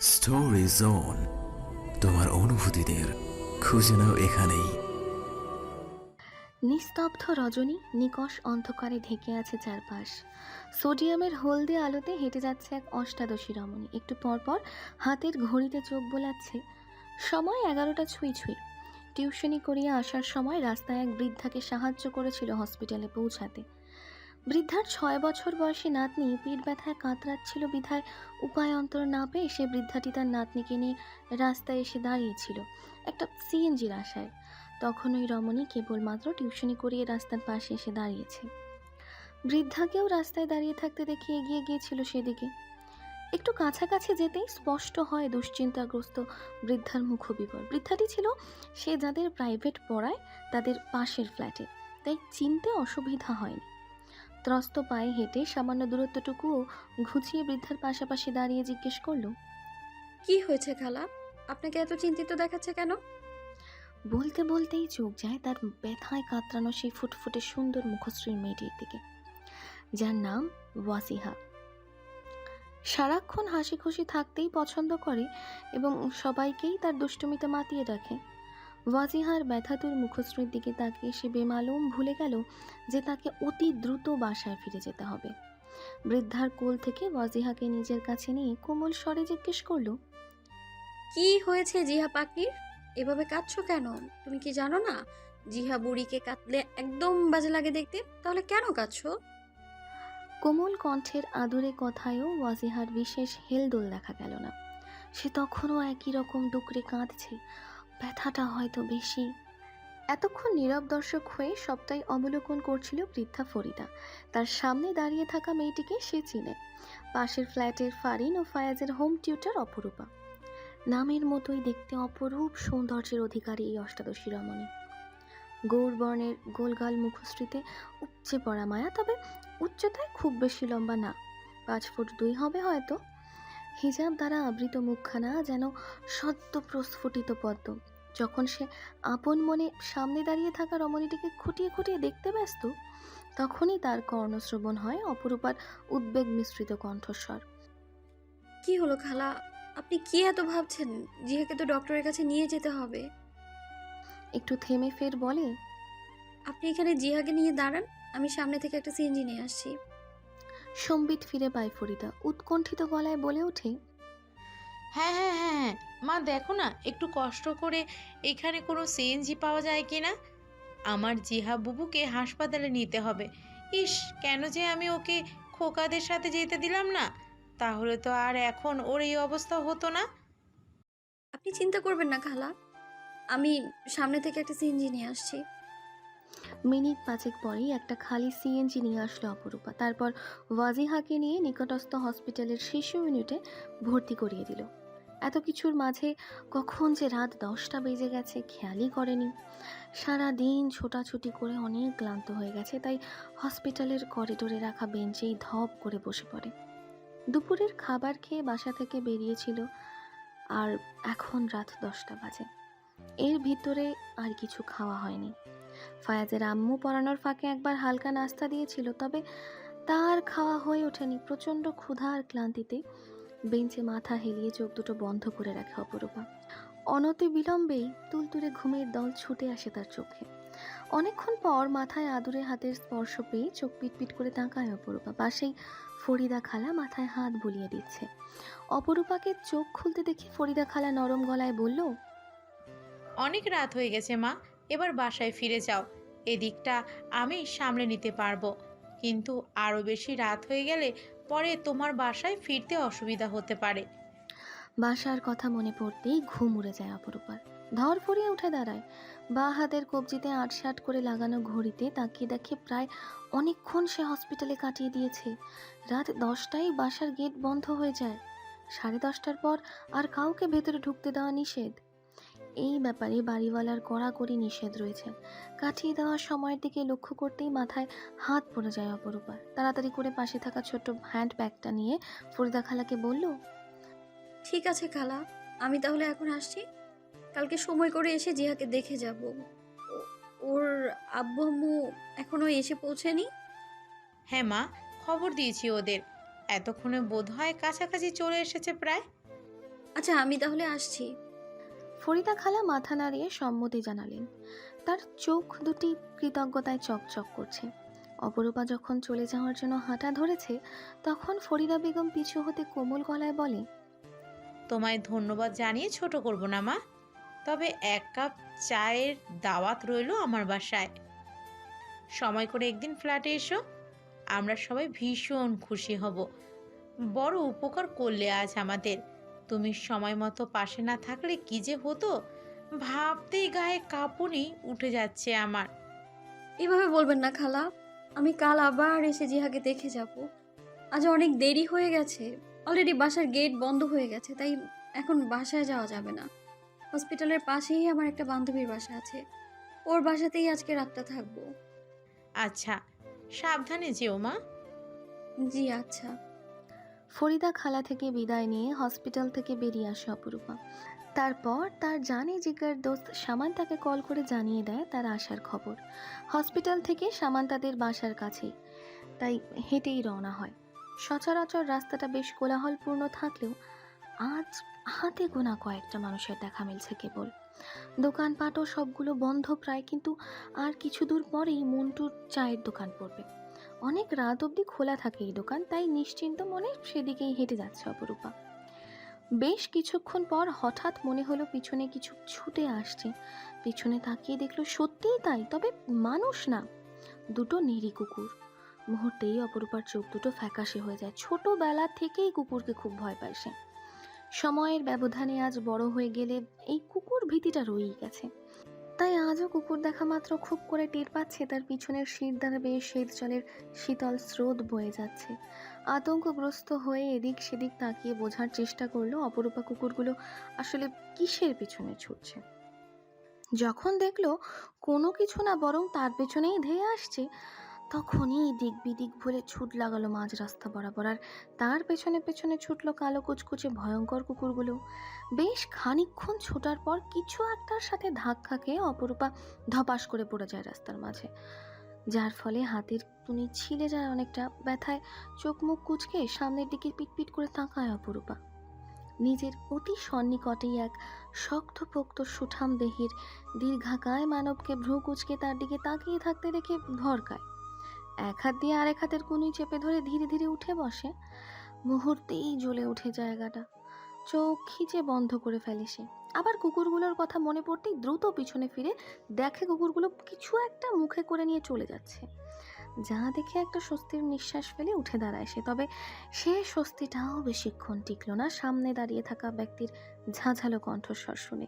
Story zone তোমার অনুভূতিদের খুঁজে নাও এখানেই। নিস্তব্ধ রজনী নিকষ অন্ধকারে ঢেকে আছে চারপাশ। সোডিয়ামের হলদে আলোতে হেঁটে যাচ্ছে এক অষ্টাদশী রমণী। একটু পরপর হাতের ঘড়িতে চোখ বোলাচ্ছে। সময় এগারোটা ছুঁই ছুঁই। টিউশনি করিয়ে আসার সময় রাস্তায় এক বৃদ্ধাকে সাহায্য করেছিল হসপিটালে পৌঁছাতে। বৃদ্ধার ছয় বছর বয়সী নাতনি পিঠ ব্যথায় কাতরাচ্ছিল বিধায় উপায় অন্তর না পেয়ে সে বৃদ্ধাটি তার নাতনিকে নিয়ে রাস্তায় এসে দাঁড়িয়েছিল, একটা সিএনজির আশায় তখন ওই রমণী কেবলমাত্র টিউশনি করিয়ে রাস্তার পাশে এসে দাঁড়িয়েছে। বৃদ্ধাকেও রাস্তায় দাঁড়িয়ে থাকতে দেখে এগিয়ে গিয়েছিল সেদিকে। একটু কাছাকাছি যেতেই স্পষ্ট হয় দুশ্চিন্তাগ্রস্ত বৃদ্ধার মুখবিবর। বৃদ্ধাটি ছিল সে যাদের প্রাইভেট পড়ায়, তাদের পাশের ফ্ল্যাটে তাই চিনতে অসুবিধা হয়নি। ত্রস্ত পায়ে হেঁটে সামান্য দূরত্বটুকুও ঘুচিয়ে বৃদ্ধার পাশাপাশি দাঁড়িয়ে জিজ্ঞেস করল কি হয়েছে খালা? আপনাকে এত চিন্তিত দেখাচ্ছে কেন? বলতে বলতেই চোখ যায় তার ব্যথায় কাতরানো সেই ফুটফুটে সুন্দর মুখশ্রীর মেয়েটির দিকে যার নাম ওয়াসিহা। সারাক্ষণ হাসি খুশি থাকতেই পছন্দ করে এবং সবাইকেই তার দুষ্টুমিতে মাতিয়ে রাখে। ওয়াজিহার ব্যথাতুর মুখশ্রীর দিকে তাকিয়ে সে বেমালুম ভুলে গেল যে তাকে অতি দ্রুত বাসায় ফিরে যেতে হবে। বৃদ্ধার কোল থেকে ওয়াজিহাকে নিজের কাছে নিয়ে কোমল স্বরে জিজ্ঞেস করল কি হয়েছে জিহা পাখির? এভাবে কাঁদছো কেন? তুমি কি জানো না? জিহা বুড়িকে কাঁদলে একদম বাজে লাগে দেখতে তাহলে কেন কাঁদছো? কোমল কণ্ঠের আদুরে কথায়ও ওয়াজিহার বিশেষ হেলদোল দেখা গেল না। সে তখনও একই রকম ডুকরে কাঁদছে। ব্যথাটা হয়তো বেশি। এতক্ষণ নীরব দর্শক হয়ে সবটাই অবলোকন করছিল বৃদ্ধা ফরিদা। তার সামনে দাঁড়িয়ে থাকা মেয়েটিকে সে চিনে। পাশের ফ্ল্যাটের ফারিন ও ফায়াজের হোম টিউটার অপরূপা। নামের মতোই দেখতে অপরূপ সৌন্দর্যের অধিকারী এই অষ্টাদশী রমণী। গৌরবর্ণের গোলগাল মুখশ্রীতে উপচে পড়া মায়া, তবে উচ্চতায় খুব বেশি লম্বা না। পাঁচ ফুট দুই হবে হয়তো। হিজাব দ্বারা আবৃত মুখখানা যেন সদ্য প্রস্ফুটিত পদ্ম। যখন সে আপন মনে সামনে দাঁড়িয়ে থাকা রমণীটিকে খুঁটিয়ে খুঁটিয়ে দেখতে ব্যস্ত তখনই তার কর্ণশ্রবণ হয় অপরূপার উদ্বেগ মিশ্রিত কণ্ঠস্বর। কি হলো খালা? আপনি কি এত ভাবছেন? জিহাকে তো ডক্টরের কাছে নিয়ে যেতে হবে। একটু থেমে ফের বলে আপনি এখানে জিহাকে নিয়ে দাঁড়ান। আমি সামনে থেকে একটা সিএনজি নিয়ে আসছি। সম্বিত ফিরে পায় ফরিদা উৎকণ্ঠিত গলায় বলে ওঠে হ্যাঁ হ্যাঁ হ্যাঁ হ্যাঁ। মা দেখো না একটু কষ্ট করে এখানে কোনো সিএনজি পাওয়া যায় কি না? আমার জিহা বুবুকে হাসপাতালে নিতে হবে। ইস কেন যে আমি ওকে খোকাদের সাথে যেতে দিলাম না? তাহলে তো আর এখন ওর এই অবস্থা হতো না। আপনি চিন্তা করবেন না খালা। আমি সামনে থেকে একটা সিএনজি নিয়ে আসছি। মিনিট পাঁচেক পরেই একটা খালি সিএনজি নিয়ে আসলো অপরূপা। তারপর ওয়াজিহাকে নিয়ে নিকটস্থ হসপিটালের শিশু ইউনিটে ভর্তি করিয়ে দিল। এত কিছুর মাঝে কখন যে রাত দশটা বেজে গেছে, খেয়ালই করেনি। সারা দিন ছোটাছুটি করে অনেক ক্লান্ত হয়ে গেছে, তাই হসপিটালের করিডোরে রাখা বেঞ্চেই ধপ করে বসে পড়ে। দুপুরের খাবার খেয়ে বাসা থেকে বেরিয়েছিল, আর এখন রাত দশটা বাজে। এর ভিতরে আর কিছু খাওয়া হয়নি। ফায়াজের আম্মু পড়ানোর ফাঁকে একবার হালকা নাস্তা দিয়েছিল, তবে তার খাওয়া হয়ে ওঠেনি। প্রচণ্ড ক্ষুধা আর ক্লান্তিতে বেঞ্চে মাথা হেলিয়ে চোখ দুটো বন্ধ করে রাখে অপরূপা। অনতি বিলম্বেই তুলতুলে ঘুমের দল ছুটে আসে তার চোখে। অনেকক্ষণ পর মাথায় আদুরে হাতের স্পর্শ পেয়ে চোখ পিটপিট করে তাকায় অপরূপা। পাশেই ফরিদা খালা মাথায় হাত বুলিয়ে দিচ্ছে। অপরূপাকে চোখ খুলতে দেখে ফরিদা খালা নরম গলায় বলল, অনেক রাত হয়ে গেছে মা এবার বাসায় ফিরে যাও। এদিকটা আমি সামলে নিতে পারব। কিন্তু আরও বেশি রাত হয়ে গেলে পরে তোমার বাসায় ফিরতে অসুবিধা হতে পারে। বাসার কথা মনে পড়তেই ঘুম উড়ে যায় অপরূপার। ধর ফুরিয়ে উঠে দাঁড়ায়। বা হাতের কবজিতে আটসাট করে লাগানো ঘড়িতে তাকিয়ে দেখে প্রায় অনেকক্ষণ সে হসপিটালে কাটিয়ে দিয়েছে। রাত দশটায় বাসার গেট বন্ধ হয়ে যায়। সাড়ে দশটার পর আর কাউকে ভেতরে ঢুকতে দেওয়া নিষেধ। এই ব্যাপারে বাড়িওয়ালার কড়াকড়ি নিষেধ রয়েছে। কাটিয়ে দেওয়ার সময়ের দিকে লক্ষ্য করতেই মাথায় হাত পড়ে যায় অপরূপার। তাড়াতাড়ি করে পাশে থাকা ছোট্ট হ্যান্ড ব্যাগটা নিয়ে ফরিদা খালাকে বলল ঠিক আছে খালা আমি তাহলে এখন আসছি। কালকে সময় করে এসে জিহাকে দেখে যাব। ওর আব্বু আম্মু এখনও এসে পৌঁছেনি? হ্যাঁ মা খবর দিয়েছি ওদের। এতক্ষণে বোধ হয় কাছাকাছি চলে এসেছে প্রায়। আচ্ছা আমি তাহলে আসছি। ফরিদা খালা মাথা নাড়িয়ে সম্মতি জানালেন। তার চোখ দুটি কৃতজ্ঞতায় চকচক করছে। অপরূপা যখন চলে যাওয়ার জন্য হাঁটা ধরেছে, তখন ফরিদা বেগম পিছু হতে কোমল গলায় বলে, তোমায় ধন্যবাদ জানিয়ে ছোট করব না, মা। তবে এক কাপ চায়ের দাওয়াত রইল আমার বাসায়। সময় করে একদিন ফ্ল্যাটে এসো, আমরা সবাই ভীষণ খুশি হব। বড় উপকার করলে আজ আমাদের। তুমি সময় মতো পাশে না থাকলে কি যে হতো? ভাবতেই গায়ে কাঁপুনি উঠে যাচ্ছে আমার। এভাবে বলবেন না খালা আমি কাল আবার এসে জিহাকে দেখে যাব। আজ অনেক দেরি হয়ে গেছে অলরেডি বাসার গেট বন্ধ হয়ে গেছে তাই এখন বাসায় যাওয়া যাবে না। হসপিটালের পাশেই আমার একটা বান্ধবীর বাসা আছে ওর বাসাতেই আজকে রাতটা থাকব। আচ্ছা সাবধানে যেও মা। জি আচ্ছা। ফরিদা খালা থেকে বিদায় নিয়ে হসপিটাল থেকে বেরিয়ে আসে অপরূপা। তারপর তার জানে জিগার দোস্ত সামান্তাকে কল করে জানিয়ে দেয় তার আসার খবর। হসপিটাল থেকে সামান তাদের বাসার কাছেই। তাই হেঁটেই রওনা হয়। সচরাচর রাস্তাটা বেশ কোলাহলপূর্ণ থাকলেও আজ হাতে গোনা কয়েকটা মানুষের দেখা মিলছে কেবল। দোকানপাটও সবগুলো বন্ধ প্রায়, কিন্তু আর কিছু দূর পরেই মন্টুর চায়ের দোকান পড়বে। অনেক রাত অবধি খোলা থাকে এই দোকান, তাই নিশ্চিন্ত মনে সেদিকেই হেঁটে যাচ্ছে অপরূপা। বেশ কিছুক্ষণ পর হঠাৎ মনে হলো পিছনে কিছু ছুটে আসছে। পিছনে তাকিয়ে দেখল সত্যিই তাই, তবে মানুষ না, দুটো নেড়ি কুকুর। মুহূর্তেই অপরূপার চোখ দুটো ফ্যাকাশে হয়ে যায়। ছোটবেলা থেকেই কুকুরকে খুব ভয় পায় সে। সময়ের ব্যবধানে আজ বড় হয়ে গেলে এই কুকুর ভীতিটা রয়েই গেছে। তাই আজও কুকুর দেখা মাত্র খুব করে টের পাচ্ছে, তার পিছনের শীত দ্বারা বেয়ে শীত জলের শীতল স্রোত বয়ে যাচ্ছে। আতঙ্কগ্রস্ত হয়ে এদিক সেদিক তাকিয়ে বোঝার চেষ্টা করল অপরূপা কুকুরগুলো আসলে কিসের পিছনে ছুটছে। যখন দেখল কোনো কিছু না বরং তার পেছনেই ধেয়ে আসছে তখনই দিক বিদিক ভুলে ছুট লাগালো মাঝ রাস্তা বরাবর আর তার পেছনে পেছনে ছুটলো কালো কুচকুচে ভয়ঙ্কর কুকুরগুলো। বেশ খানিকক্ষণ ছোটার পর কিছু একটার সাথে ধাক্কা খেয়ে অপরূপা ধপাস করে পড়ে যায় রাস্তার মাঝে। যার ফলে হাতের তুনি ছিলে যায় অনেকটা, ব্যথায় চোখ মুখ কুচকে সামনের দিকে পিটপিট করে তাকায় অপরূপা। নিজের অতি সন্নিকটেই এক শক্তপোক্ত সুঠাম দেহের দীর্ঘাকায় মানবকে ভ্রু কুচকে তার দিকে তাকিয়ে থাকতে দেখে ভরকায়। এক হাত দিয়ে আরেক হাতের কুনুই চেপে ধরে ধীরে ধীরে উঠে বসে। মুহূর্তেই জ্বলে উঠে জায়গাটা। চোখ খিচে বন্ধ করে ফেলে সে। আবার কুকুরগুলোর কথা মনে পড়তেই দ্রুত পিছনে ফিরে দেখে কুকুরগুলো কিছু একটা মুখে করে নিয়ে চলে যাচ্ছে। যা দেখে একটা স্বস্তির নিঃশ্বাস ফেলে উঠে দাঁড়ায় সে। তবে সে স্বস্তিটাও বেশিক্ষণ টিকলো না। সামনে দাঁড়িয়ে থাকা ব্যক্তির ঝাঁঝালো কণ্ঠস্বর শুনে।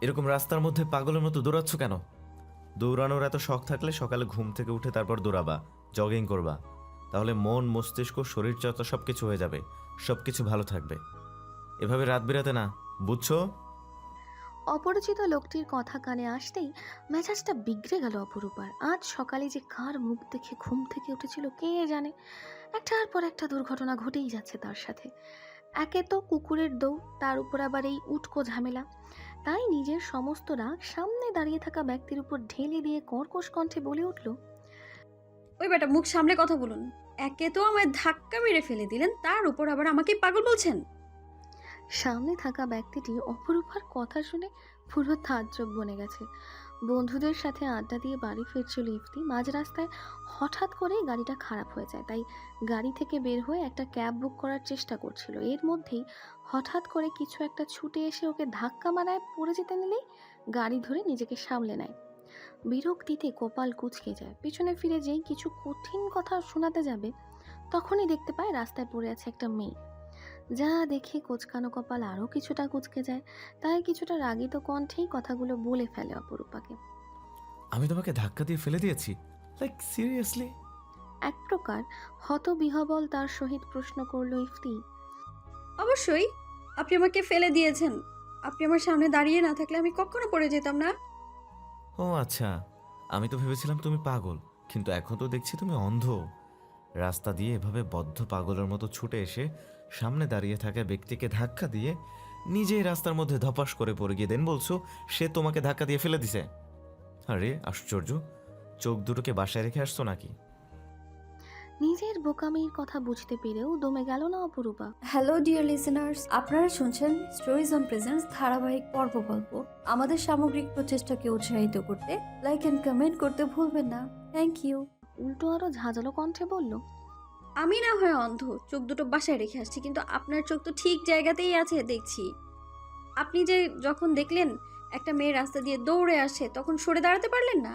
এরকম রাস্তার মধ্যে পাগলের মতো দৌড়াচ্ছ কেন? দৌড়ানোর এত শখ থাকলে সকালে ঘুম থেকে উঠে তারপর দৌড়াবা জগিং করবা। তাহলে মন, মস্তিষ্ক, শরীরচর্চা সব কিছু হয়ে যাবে সব কিছু ভালো থাকবে। এভাবে রাত বিরাতে না, বুঝছ? অপরিচিত লোকটির কথা কানে আসতেই মেজাজটা বিগড়ে গেল অপরূপার। আজ সকালে যে কার মুখ দেখে ঘুম থেকে উঠেছিল কে জানে? একটার পর একটা দুর্ঘটনা ঘটেই যাচ্ছে তার সাথে। একে তো কুকুরের দৌড়, তার উপর আবার এই উটকো ঝামেলা। তাই নিজের সমস্ত রাগ সামনে দাঁড়িয়ে থাকা ব্যক্তির উপর ঢেলে দিয়ে কর্কশ কণ্ঠে বলে উঠল ওই বেটা মুখ সামলে কথা বলুন। একে তো আমায় ধাক্কা মেরে ফেলে দিলেন তার উপর আবার আমাকে পাগল বলছেন? সামনে থাকা ব্যক্তিটি অপরূপার কথা শুনে পুরো তাজ্জব বনে গেছে। বন্ধুদের সাথে আড্ডা দিয়ে বাড়ি ফিরছিল ইফতি মাঝ রাস্তায় হঠাৎ করেই গাড়িটা খারাপ হয়ে যায়। তাই গাড়ি থেকে বের হয়ে একটা ক্যাব বুক করার চেষ্টা করছিল। এর মধ্যেই হঠাৎ করে কিছু একটা ছুটে এসে ওকে ধাক্কা মারায় পড়ে যেতে নিলেই গাড়ি ধরে নিজেকে সামলে নেয়। বিরক্তিতে কপাল কুচকে যায়। পিছনে ফিরে যেই কিছু কঠিন কথা শোনাতে যাবে, তখনই দেখতে পায় রাস্তায় পড়ে আছে একটা মেয়ে। যা দেখে কোচকানো কপাল আরও কিছুটা কুচকে যায় তাই কিছুটা রাগিত কণ্ঠেই কথাগুলো বলে ফেলে অপরূপাকে। আমি তোমাকে ধাক্কা দিয়ে ফেলে দিয়েছি লাইক সিরিয়াসলি এক প্রকার হতবিহবল তার সহিত প্রশ্ন করল ইফতি। অবশ্যই আপনি আমাকে ফেলে দিয়েছেন। আপনি আমার সামনে দাঁড়িয়ে না থাকলে আমি কখনো পড়ে যেতাম না। ও আচ্ছা আমি তো ভেবেছিলাম তুমি পাগল কিন্তু এখন তো দেখছি তুমি অন্ধ। রাস্তা দিয়ে এভাবে বদ্ধ পাগলের মতো ছুটে এসে সামনে দাঁড়িয়ে থাকা ব্যক্তিকে ধাক্কা দিয়ে নিজেই রাস্তার মধ্যে ধপাস করে পড়ে গিয়ে দেন বলছো সে তোমাকে ধাক্কা দিয়ে ফেলে দিছে। আরে আশ্চর্য চোখ দুটোকে বাসায় রেখে আসছো নাকি? নিজের বোকামির কথা বুঝতে পেরেও দমে গেল না অপরূপা। হ্যালো ডিয়ার লিসেনার্স আপনারা শুনছেন স্টোরিজ অন প্রেজেন্স ধারাবাহিক পর্ব গল্প। আমাদের সামগ্রিক প্রচেষ্টাকে উৎসাহিত করতে লাইক অ্যান্ড কমেন্ট করতে ভুলবেন না। থ্যাংক ইউ উল্টো আরও ঝাঁঝালো কণ্ঠে বলল আমি না হয় অন্ধ, চোখ দুটো বাসায় রেখে আসছি, কিন্তু আপনার চোখ তো ঠিক জায়গাতেই আছে দেখছি। আপনি যে যখন দেখলেন একটা মেয়ে রাস্তা দিয়ে দৌড়ে আসে, তখন সরে দাঁড়াতে পারলেন না?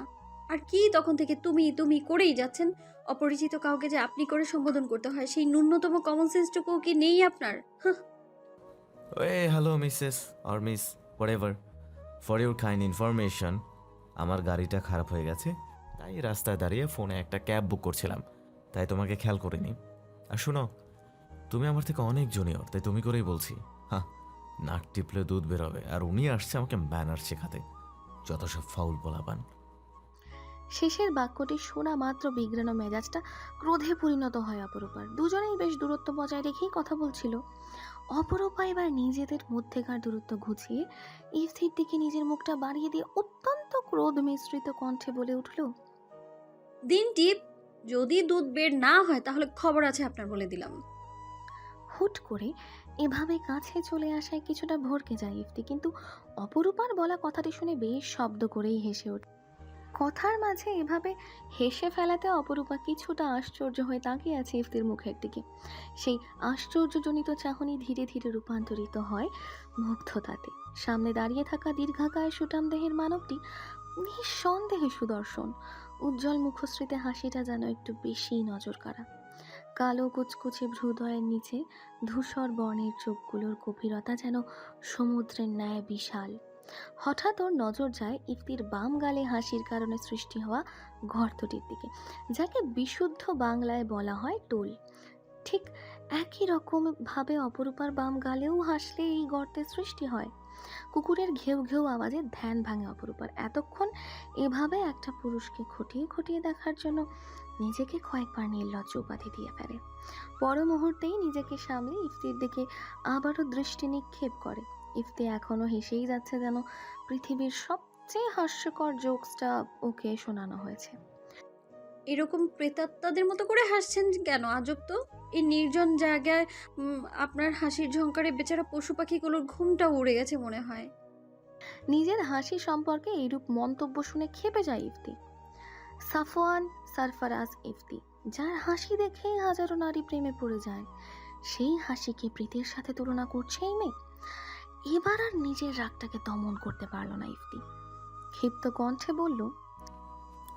আর কি তখন থেকে তুমি তুমি করেই যাচ্ছেন? অপরিচিত কাউকে যে আপনি করে সম্বোধন করতে হয়, সেই ন্যূনতম কমন সেন্সটুকুও কি নেই আপনার? Way hello Mrs or miss whatever for your kind information আমার গাড়িটা খারাপ হয়ে গেছে, তাই রাস্তায় দাঁড়িয়ে ফোনে একটা ক্যাব বুক করছিলাম। তাই তোমাকে খেয়াল করিনি। আর শোনো তুমি আমার থেকে অনেক জুনিয়র তাই তুমি করেই বলছি। হ্যাঁ নাক টিপলে দুধ বেরোবে আর উনি আসছে আমাকে ম্যানার শেখাতে। যত সব ফাউল বলাবান শেষের বাক্যটি শোনা মাত্র বিগ্রানো মেজাজটা ক্রোধে পরিণত হয় অপরূপার। দুজনেই বেশ দূরত্ব বজায় রেখেই কথা বলছিল। অপরূপা এবার নিজেদের মধ্যেকার দূরত্ব ঘুচিয়ে ইফতির দিকে নিজের মুখটা বাড়িয়ে দিয়ে অত্যন্ত ক্রোধ মিশ্রিত কণ্ঠে বলে উঠল দিন টিপ যদি দুধ বের না হয়, তাহলে খবর আছে আপনার বলে দিলাম। হুট করে এভাবে কাছে চলে আসায় কিছুটা ভরকে যায় ইফতি, কিন্তু অপরূপার বলা কথাটি শুনে বেশ শব্দ করেই হেসে ওঠে। কথার মাঝে এভাবে হেসে ফেলাতে অপরূপা কিছুটা আশ্চর্য হয়ে তাকিয়ে আছে ইফতির মুখের দিকে। সেই আশ্চর্যজনিত চাহনি ধীরে ধীরে রূপান্তরিত হয় মুগ্ধতাতে। সামনে দাঁড়িয়ে থাকা দীর্ঘাকায় সুটাম দেহের মানবটি নিঃসন্দেহে সুদর্শন। উজ্জ্বল মুখশ্রীতে হাসিটা যেন একটু বেশি নজর কাড়া কালো কুচকুচে ভ্রুদয়ের নিচে ধূসর বর্ণের চোখগুলোর গভীরতা যেন সমুদ্রের ন্যায় বিশাল। হঠাৎ ওর নজর যায় ইফতির বাম গালে হাসির কারণে সৃষ্টি হওয়া গর্তটির দিকে, যাকে বিশুদ্ধ বাংলায় বলা হয় টোল। ঠিক একই রকম ভাবে অপরূপার বাম গালেও হাসলে এই গর্তের সৃষ্টি হয়। কুকুরের ঘেউ ঘেউ আওয়াজে ধ্যান ভাঙে অপরূপার। এতক্ষণ এভাবে একটা পুরুষকে খটিয়ে খটিয়ে দেখার জন্য নিজেকে কয়েকবার নির্লজ্জ উপাধি দিয়ে ফেলে। পর মুহূর্তেই নিজেকে সামলে ইফতির দিকে আবারও দৃষ্টি নিক্ষেপ করে। ইফতি এখনও হেসেই যাচ্ছে যেন পৃথিবীর সবচেয়ে হাস্যকর জোকসটা ওকে শোনানো হয়েছে। এরকম প্রেতাত্মাদের মতো করে হাসছেন কেন? আজব তো। এই নির্জন জায়গায় আপনার হাসির ঝঙ্কারে বেচারা পশু পাখিগুলোর ঘুমটা উড়ে গেছে মনে হয়। নিজের হাসি সম্পর্কে এইরূপ মন্তব্য শুনে খেপে যায় ইফতি। সাফওয়ান সারফারাজ ইফতি যার হাসি দেখেই হাজারো নারী প্রেমে পড়ে যায় সেই হাসিকে প্রীতির সাথে তুলনা করছে এই মেয়ে? এবার আর নিজের রাগটাকে দমন করতে পারল না ইফতি। ক্ষিপ্ত কণ্ঠে বলল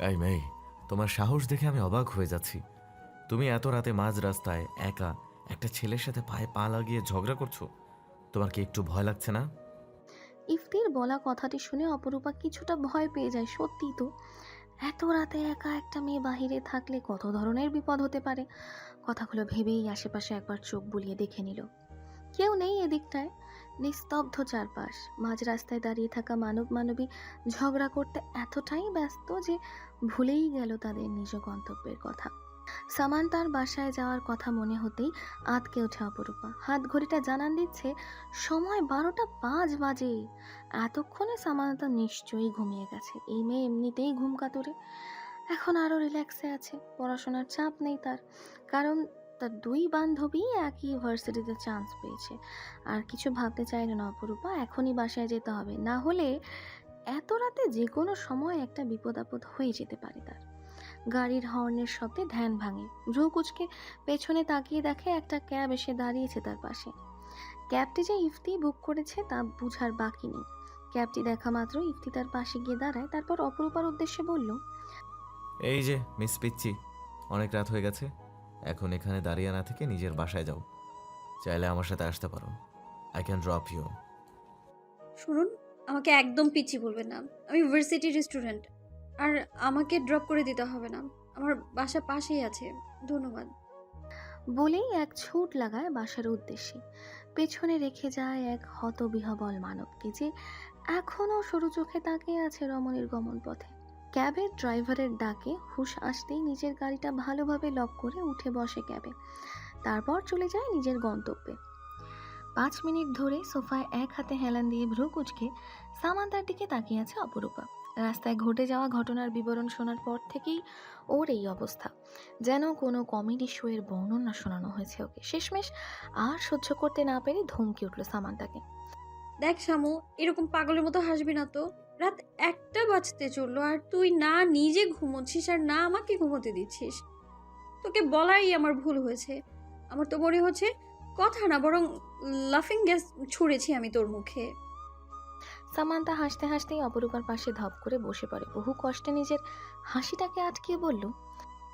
এই মেয়ে তোমার সাহস দেখে আমি অবাক হয়ে যাচ্ছি। তুমি এত রাতে মাঝ রাস্তায় একা একটা ছেলের সাথে পায়ে পা লাগিয়ে ঝগড়া করছ? তোমার কি একটু ভয় লাগছে না? ইফতির বলা কথাটি শুনে অপরূপা কিছুটা ভয় পেয়ে যায় সত্যি তো। এত রাতে একা একটা মেয়ে বাহিরে থাকলে কত ধরনের বিপদ হতে পারে? কথাগুলো ভেবেই আশেপাশে একবার চোখ বুলিয়ে দেখে নিল। কেউ নেই এদিকটায়। নিস্তব্ধ চারপাশ। মাঝ রাস্তায় দাঁড়িয়ে থাকা মানব মানবী ঝগড়া করতে এতটাই ব্যস্ত যে ভুলেই গেল তাদের নিজ গন্তব্যের কথা। সামান তার বাসায় যাওয়ার কথা মনে হতেই আতকে ওঠে অপরূপা। হাত ঘড়িটা জানান দিচ্ছে, সময় বারোটা পাঁচ বাজে। এতক্ষণে সামান্তা নিশ্চয়ই ঘুমিয়ে গেছে। এই মেয়ে এমনিতেই ঘুম কাতুরে। এখন আরও রিল্যাক্সে আছে। পড়াশোনার চাপ নেই তার। কারণ তার দুই বান্ধবী একই ইউনিভার্সিটিতে চান্স পেয়েছে। আর কিছু ভাবতে চাইল না অপরূপা, এখনই বাসায় যেতে হবে। না হলে এত রাতে যে কোনো সময় একটা বিপদ আপদ হয়ে যেতে পারে তার। গাড়ির হর্নের শব্দে ধ্যান ভাঙে। ভ্রু কুচকে পেছনে তাকিয়ে দেখে একটা ক্যাব এসে দাঁড়িয়েছে তার পাশে। ক্যাবটি যে ইফতি বুক করেছে তা বুঝার বাকি নেই। ক্যাবটি দেখা মাত্র ইফতি তার পাশে গিয়ে দাঁড়ায়। তারপর অপরূপার উদ্দেশ্যে বলল, এই যে মিস পিচ্ছি অনেক রাত হয়ে গেছে। এখন এখানে দাঁড়িয়ে না থেকে নিজের বাসায় যাও। চাইলে আমার সাথে আসতে পারো। আই ক্যান ড্রপ ইউ শুনুন আমাকে একদম পিচ্ছি বলবেন না। আমি ইউনিভার্সিটির স্টুডেন্ট আর আমাকে ড্রপ করে দিতে হবে না। আমার বাসা পাশেই আছে। ধন্যবাদ। বলেই এক ছুট লাগায় বাসার উদ্দেশ্যে। পেছনে রেখে যায় এক হতবিহবল মানবকে যে এখনও সরু চোখে তাকিয়ে আছে রমণীর গমন পথে ক্যাবের ড্রাইভারের ডাকে হুশ আসতেই নিজের গাড়িটা ভালোভাবে লক করে উঠে বসে ক্যাবে। তারপর চলে যায় নিজের গন্তব্যে। পাঁচ মিনিট ধরে সোফায় এক হাতে হেলান দিয়ে ভ্রু কুচকে সামান্তার দিকে তাকিয়ে আছে অপরূপা। রাস্তায় ঘটে যাওয়া ঘটনার বিবরণ শোনার পর থেকেই ওর এই অবস্থা। যেন কোনো কমেডি শোয়ের বর্ণনা শোনানো হয়েছে ওকে। শেষমেশ আর সহ্য করতে না পেরে ধমকে উঠল সামান্তাকে। দেখ শামু, এরকম পাগলের মতো হাসবি না তো। রাত একটা বাজতে চলল আর তুই না নিজে ঘুমোচ্ছিস আর না আমাকে ঘুমোতে দিচ্ছিস। তোকে বলাই আমার ভুল হয়েছে। আমার তো মনে হচ্ছে কথা না বরং লাফিং গ্যাস ছুঁড়েছি আমি তোর মুখে। সামান্তা হাসতে হাসতেই অপরূপার পাশে ধপ করে বসে পড়ে। বহু কষ্টে নিজের হাসিটাকে আটকিয়ে বলল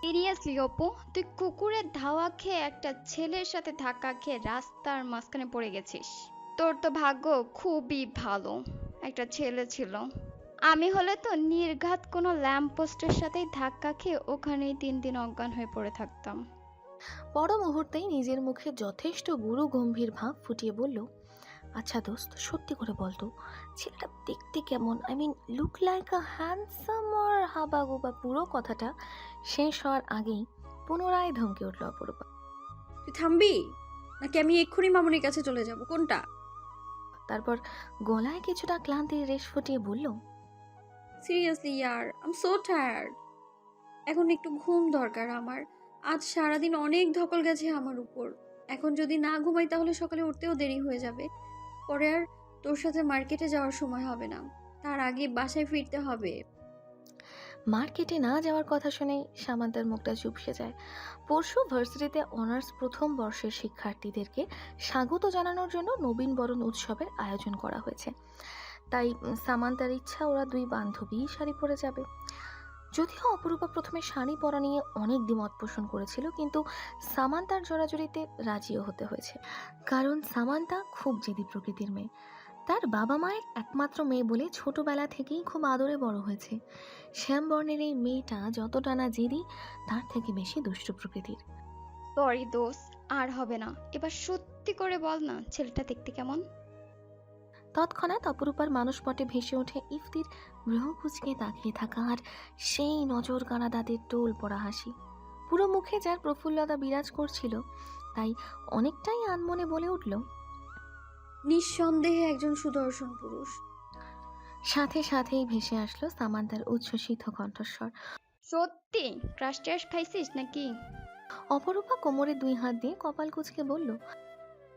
সিরিয়াসলি অপু তুই কুকুরের ধাওয়া খেয়ে একটা ছেলের সাথে ধাক্কা খেয়ে রাস্তার মাঝখানে পড়ে গেছিস। তোর তো ভাগ্য খুবই ভালো। একটা ছেলে ছিল। আমি হলে তো নির্ঘাত কোনো ল্যাম্প পোস্টের সাথেই ধাক্কা খেয়ে ওখানেই তিন দিন অজ্ঞান হয়ে পড়ে থাকতাম। পর মুহূর্তেই নিজের মুখে যথেষ্ট গুরু গম্ভীর ভাব ফুটিয়ে বলল আচ্ছা দোস্ত সত্যি করে বলতো ছেলেটা দেখতে কেমন? I mean look like a handsome or হাবাগুবা? পুরো কথাটা শেষ হওয়ার আগেই পুনরায় ধমকে উঠল অপরূপা। তুই থামবি? নাকি আমি এক্ষুনি মামুনির কাছে চলে যাব? কোনটা? তারপর গলায় কিছুটা ক্লান্তির রেশ ফুটিয়ে বলল সিরিয়াসলি ইয়ার আম সো টায়ার্ড এখন একটু ঘুম দরকার আমার। আজ সারাদিন অনেক ধকল গেছে আমার উপর। এখন যদি না ঘুমাই তাহলে সকালে উঠতেও দেরি হয়ে যাবে। পরে আর তোর সাথে মার্কেটে যাওয়ার সময় হবে না। তার আগে বাসায় ফিরতে হবে। মার্কেটে না যাওয়ার কথা শুনেই সামান্তার মুখটা চুপসে যায়। পরশু ভার্সিটিতে অনার্স প্রথম বর্ষের শিক্ষার্থীদেরকে স্বাগত জানানোর জন্য নবীন বরণ উৎসবের আয়োজন করা হয়েছে। তাই সামান্তার ইচ্ছা ওরা দুই বান্ধবী শাড়ি পরে যাবে। যদিও অপরূপা প্রথমে শাড়ি পরা নিয়ে অনেক দ্বিমত পোষণ করেছিল, কিন্তু সামান্তার জোড়াজুড়িতে রাজিও হতে হয়েছে। কারণ সামান্তা খুব জেদি প্রকৃতির মেয়ে। তার বাবা মায়ের একমাত্র মেয়ে বলে ছোটবেলা থেকেই খুব আদরে বড় হয়েছে। শ্যামবর্ণের এই মেয়েটা যতটা না জেদি তার থেকে বেশি দুষ্ট প্রকৃতির। সরি দোষ আর হবে না। এবার সত্যি করে বল না ছেলেটা দেখতে কেমন? তৎক্ষণাৎ অপরূপার মানসপটে ভেসে ওঠে ইফতির কুচকে তাকিয়ে থাকা আর সেই নজর কানা দাঁতের টোল পড়া হাসি। পুরো মুখে যার প্রফুল্লতা বিরাজ করছিল তাই অনেকটাই আনমনে বলে উঠল নিঃসন্দেহে একজন সুদর্শন পুরুষ। সাথে সাথেই ভেসে আসলো সামান্তার উচ্ছ্বসিত কণ্ঠস্বর। সত্যি? ক্রাশ ট্রাশ খাইছিস নাকি? অপরূপা কোমরে দুই হাত দিয়ে কপাল কুচকে বলল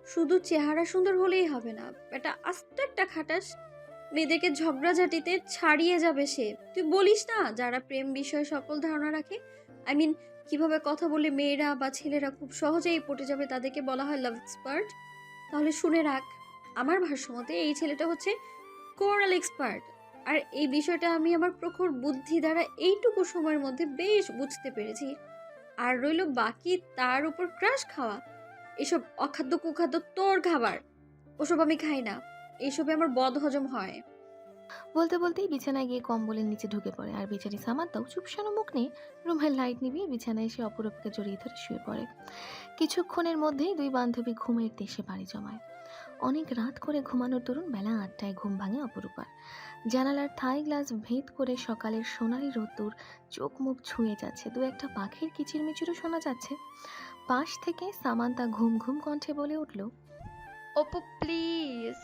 শুধু চেহারা সুন্দর হলেই হবে না এটা আস্ত একটা খাটাস। মেয়েদেরকে ঝগড়াঝাটিতে ছাড়িয়ে যাবে সে। তুই বলিস না যারা প্রেম বিষয়ে সকল ধারণা রাখে আই মিন কীভাবে কথা বলে মেয়েরা বা ছেলেরা খুব সহজেই পটে যাবে তাদেরকে বলা হয় লাভ এক্সপার্ট তাহলে শুনে রাখ। আমার ভাষ্যমতে এই ছেলেটা হচ্ছে কোরাল এক্সপার্ট। আর এই বিষয়টা আমি আমার প্রখর বুদ্ধি দ্বারা এইটুকু সময়ের মধ্যে বেশ বুঝতে পেরেছি। আর রইল বাকি তার উপর ক্রাশ খাওয়া। এসব অখাদ্য কুখাদ্য তোর খাবার। ওসব আমি খাই না। এইসবে আমার বদ হজম হয়। বলতে বলতেই বিছানায় গিয়ে কম্বলের নিচে ঢুকে পড়ে। আর বেচারি সামান্তাও চুপসানো মুখ নিয়ে রুমের লাইট নিভিয়ে বিছানায় এসে অপরূপকে জড়িয়ে ধরে শুয়ে পড়ে। কিছুক্ষণের মধ্যেই দুই বান্ধবী ঘুমের দেশে পাড়ি জমায়। অনেক রাত করে ঘুমানোর দরুন বেলা আটটায় ঘুম ভাঙে অপরূপার। জানালার থাই গ্লাস ভেদ করে সকালের সোনালি রোদ্দুর চোখ মুখ ছুঁয়ে যাচ্ছে। দু একটা পাখির কিচিরমিচিরও শোনা যাচ্ছে। পাশ থেকে সামান্তা ঘুম ঘুম কণ্ঠে বলে উঠল অপু প্লিজ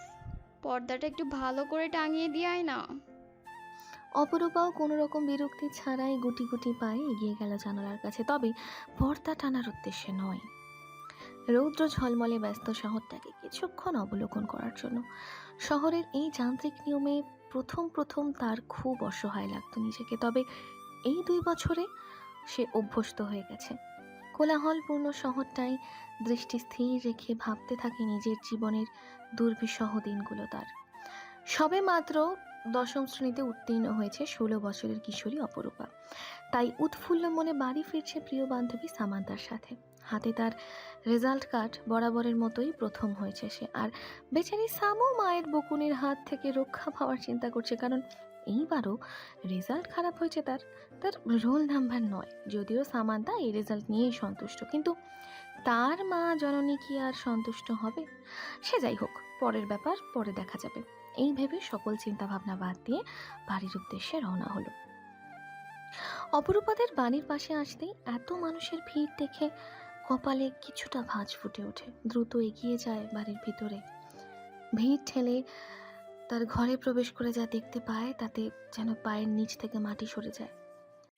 পর্দাটা একটু ভালো করে টাঙিয়ে দিয়াই না। অপরূপাও কোনো রকম বিরক্তি ছাড়াই গুটি গুটি পায়ে এগিয়ে গেল জানালার কাছে। তবে পর্দা টানার উদ্দেশ্যে নয়। রৌদ্র ঝলমলে ব্যস্ত শহরটাকে কিছুক্ষণ অবলোকন করার জন্য। শহরের এই যান্ত্রিক নিয়মে প্রথম প্রথম তার খুব অসহায় লাগতো নিজেকে, তবে এই দুই বছরে সে অভ্যস্ত হয়ে গেছে। কোলাহলপূর্ণ শহরটাই দৃষ্টি স্থির রেখে ভাবতে থাকে নিজের জীবনের দুর্বিষহ দিনগুলো তার। সবে মাত্র দশম শ্রেণীতে উত্তীর্ণ হয়েছে ষোলো বছরের কিশোরী অপরূপা। তাই উৎফুল্ল মনে বাড়ি ফিরছে প্রিয় বান্ধবী সামান্তার সাথে। হাতে তার রেজাল্ট কার্ড বরাবরের মতোই প্রথম হয়েছে সে। আর বেচারি সামু মায়ের বকুনের হাত থেকে রক্ষা পাওয়ার চিন্তা করছে, কারণ এইবারও রেজাল্ট খারাপ হয়েছে তার। তার রোল নাম্বার নয়, যদিও সামান্তা এই রেজাল্ট নিয়েই সন্তুষ্ট। কিন্তু তার মা জননী কি আর সন্তুষ্ট হবে? সে যাই হোক, পরের ব্যাপার পরে দেখা যাবে। এই ভেবে সকল চিন্তাভাবনা বাদ দিয়ে বাড়ির উদ্দেশ্যে রওনা হলো। অপরূপাদের বাড়ির পাশে আসতেই এত মানুষের ভিড় দেখে কপালে কিছুটা ভাঁজ ফুটে ওঠে, দ্রুত এগিয়ে যায় বাড়ির ভিতরে। ভিড় ঠেলে তার ঘরে প্রবেশ করে যা দেখতে পায়, তাতে যেন পায়ের নিচ থেকে মাটি সরে যায়।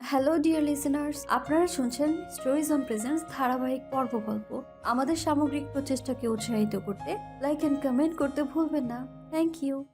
হ্যালো ডিয়ার লিসেনার্স আপনারা শুনছেন স্টোরিজ অন প্রেজেন্স ধারাবাহিক পর্ব গল্প। আমাদের সামগ্রিক প্রচেষ্টাকে উৎসাহিত করতে লাইক অ্যান্ড কমেন্ট করতে ভুলবেন না। Thank you